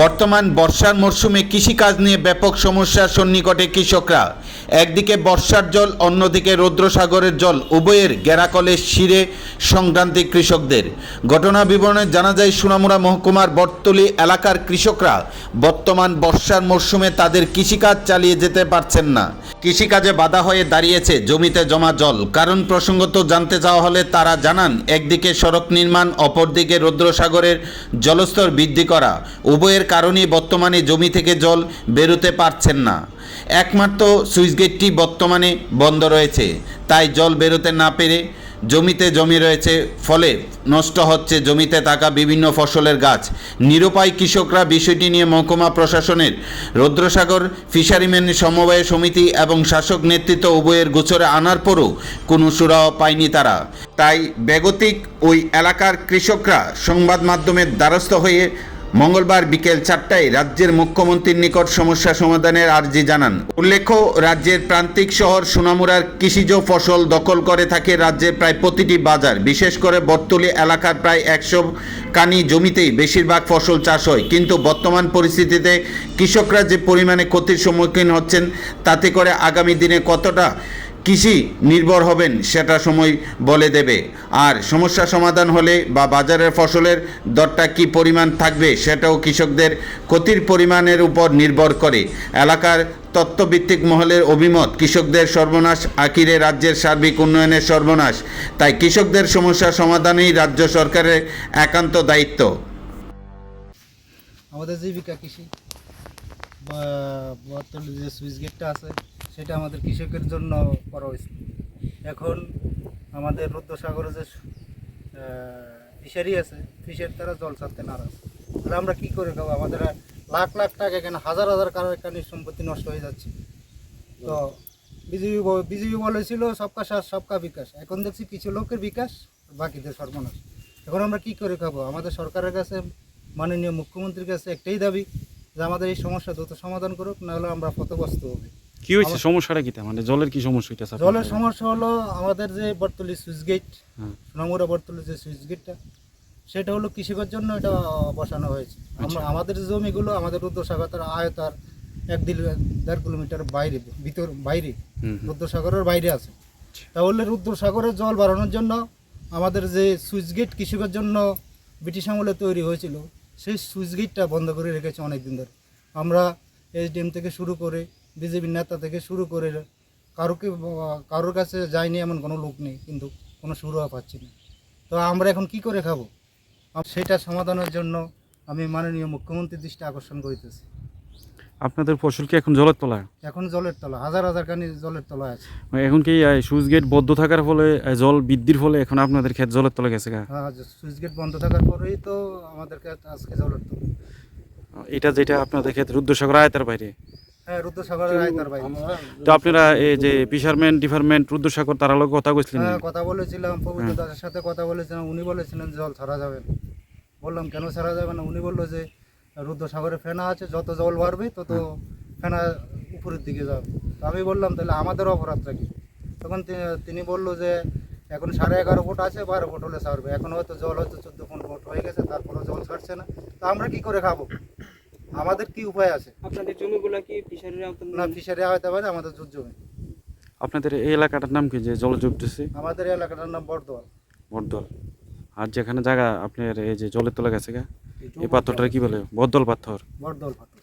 বর্তমান বর্ষার মরশুমে কৃষিকাজ নিয়ে ব্যাপক সমস্যার সন্নিকটে কৃষকরা। একদিকে বর্ষার জল, অন্যদিকে রৌদ্রসাগরের জল, উভয়ের গেরাকলের শিরে সংক্রান্তি কৃষকদের। ঘটনা বিবরণে জানা যায় সুনামুরা মহকুমার বটতলি এলাকার কৃষকরা বর্তমান বর্ষার মরশুমে তাদের কৃষিকাজ চালিয়ে যেতে পারছেন না। কৃষিকাজে বাধা হয়ে দাঁড়িয়েছে জমিতে জমা জল। কারণ প্রসঙ্গত জানতে চাওয়া হলে তারা জানান, একদিকে সড়ক নির্মাণ, অপরদিকে রৌদ্রসাগরের জলস্তর বৃদ্ধি করা, উভয়ের কারণেই বর্তমানে জমি থেকে জল বেরোতে পারছেন না। একমাত্র সুইচগেটটি বর্তমানে বন্ধ রয়েছে। তাই জল বেরোতে না পেরে জমিতে জমি রয়েছে, ফলে নষ্ট হচ্ছে জমিতে থাকা বিভিন্ন ফসলের গাছ। নিরুপায় কৃষকরা বিষয়টি নিয়ে মহকুমা প্রশাসনের রৌদ্রসাগর ফিশারিম্যান সমবায় সমিতি এবং শাসক নেতৃত্ব উভয়ের গোচরে আনার পরও কোনো সুরাহ পায়নি তারা। তাই বেগতিক ওই এলাকার কৃষকরা সংবাদ মাধ্যমের দ্বারস্থ হয়ে মঙ্গলবার বিকেল চারটায় রাজ্যের মুখ্যমন্ত্রীর নিকট সমস্যা সমাধানের আর্জি জানান। উল্লেখ্য, রাজ্যের প্রান্তিক শহর সোনামুড়ার কৃষিজ ফসল দখল করে থাকে রাজ্যের প্রায় প্রতিটি বাজার। বিশেষ করে বর্তলি এলাকার প্রায় একশো কানি জমিতেই বেশিরভাগ ফসল চাষ হয়। কিন্তু বর্তমান পরিস্থিতিতে কৃষকরা যে পরিমাণে ক্ষতির সম্মুখীন হচ্ছেন, তাতে করে আগামী দিনে কতটা কৃষি নির্ভর হবেন, সেটা সময় বলে দেবে। আর সমস্যা সমাধান হলে বা বাজারের ফসলের দরটা কি পরিমাণ থাকবে, সেটাও কৃষকদের ক্ষতির পরিমাণের উপর নির্ভর করে। এলাকার তত্ত্বভিত্তিক মহলের অভিমত, কৃষকদের সর্বনাশ, আখিরে রাজ্যের সার্বিক উন্নয়নের সর্বনাশ। তাই কৃষকদের সমস্যা সমাধানেই রাজ্য সরকারের একান্ত দায়িত্ব। আমাদের জীবিকা কৃষি। বা যে সুইচ গেটটা আছে সেটা আমাদের কৃষকের জন্য করা হয়েছে। এখন আমাদের রুদ্রসাগরে যে ফিশারি আছে, ফিশের তারা জল ছাড়তে নারাজ। তাহলে আমরা কী করে খাব? আমাদের লাখ লাখ টাকা এখানে হাজার হাজার কারণের সম্পত্তি নষ্ট হয়ে যাচ্ছে। তো বিজেপি বিজেপি বলেছিল, সবকা সাথ, সবকা বিকাশ। এখন দেখছি কিছু লোকের বিকাশ, বাকিদের সর্বনাশ। এখন আমরা কি করে খাব? আমাদের সরকারের কাছে, মাননীয় মুখ্যমন্ত্রীর কাছে একটাই দাবি, যে আমাদের এই সমস্যা দ্রুত সমাধান করুক, নাহলে আমরা ক্ষতগ্রস্ত হবে। কি হয়েছে? সমস্যাটা কি মানে জলের কি সমস্যা হইতেছে জলের সমস্যা হলো আমাদের যে বর্তলি সুইচ গেট হ্যাঁ। সোনামুড়া বর্তলি যে সুইচ গেটটা সেটা হলো কৃষকের জন্য এটা বসানো হয়েছে। আমরা আমাদের জমিগুলো আমাদের রুদ্রসাগর আয়তার এক দেড় কিলোমিটার বাইরে ভিতর বাইরে। রুদ্রসাগরের বাইরে আছে। তাহলে রুদ্রসাগরের জল বাড়ানোর জন্য আমাদের যে সুইচ গেট কৃষকের জন্য ব্রিটিশ আমলে তৈরি হয়েছিল সেই সুইচ গেটটা বন্ধ করে রেখেছে অনেক দিন ধরে। আমরা এসডিএম থেকে শুরু করে বিজেপির নেতা থেকে শুরু করে কারোকে কারোর কাছে যায়নি এমন কোনো লোক নেই কিন্তু কোনো সুরাহা পাচ্ছি না। তো আমরা এখন কি করে খাব? সেটা সমাধানের জন্য আমি মাননীয় মুখ্যমন্ত্রীর দৃষ্টি আকর্ষণ করিতেছি। আপনাদের ফসল কি এখন জলের তলায়? এখন জলের তলা হাজার হাজার কানি জলের তলায় আছে। এখন কি সুইচ গেট বদ্ধ থাকার ফলে জল বৃদ্ধির ফলে এখন আপনাদের ক্ষেত জলের তলা গেছে হ্যাঁ সুইচ গেট বন্ধ থাকার পরেই তো আমাদেরকে আজকে জলের তলা। এটা যেটা আপনাদের ক্ষেত রুদ্রসাগর আয়তার বাইরে। হ্যাঁ রুদ্রসাগরের তো আপনারা এই যে ফিশারম্যান ডিপার্টমেন্ট রুদ্রসাগর তারা লোক কথা কইছিলেন হ্যাঁ কথা বলেছিলাম পবিত্র দাসের সাথে কথা বলেছিলাম উনি বলেছিলেন জল ছাড়া যাবে না। বললাম কেন ছাড়া যাবে না? উনি বলল যে রুদ্রসাগরে ফেনা আছে যত জল বাড়বে তত ফেনা উপরের দিকে যাবে। তো আমি বললাম তাহলে আমাদের অপরাধটা কি? তখন তিনি বলল যে এখন সাড়ে এগারো ফুট আছে বারো ফুট হলে ছাড়বে। এখন হয়তো জল হয়তো চোদ্দ পনেরো ফুট হয়ে গেছে তারপরে জল ছাড়ছে না। তো আমরা কি করে খাব? আমাদের কি উপায় আছে? আপনাদের জমিগুলো কি ফিশারির আওতায় না ফিশারি আওতায় পারে আমাদের জুট জমি। আপনাদের এই এলাকাটার নাম কি যে জল জুটতেছে? আমাদের এই এলাকাটার নাম বর্ধমান বটদল আর যেখানে জায়গা আপনার এই যে জলের তলা গেছে গা এই পাথরটা কি বলে? বদল পাথর। বড়দল ফাটল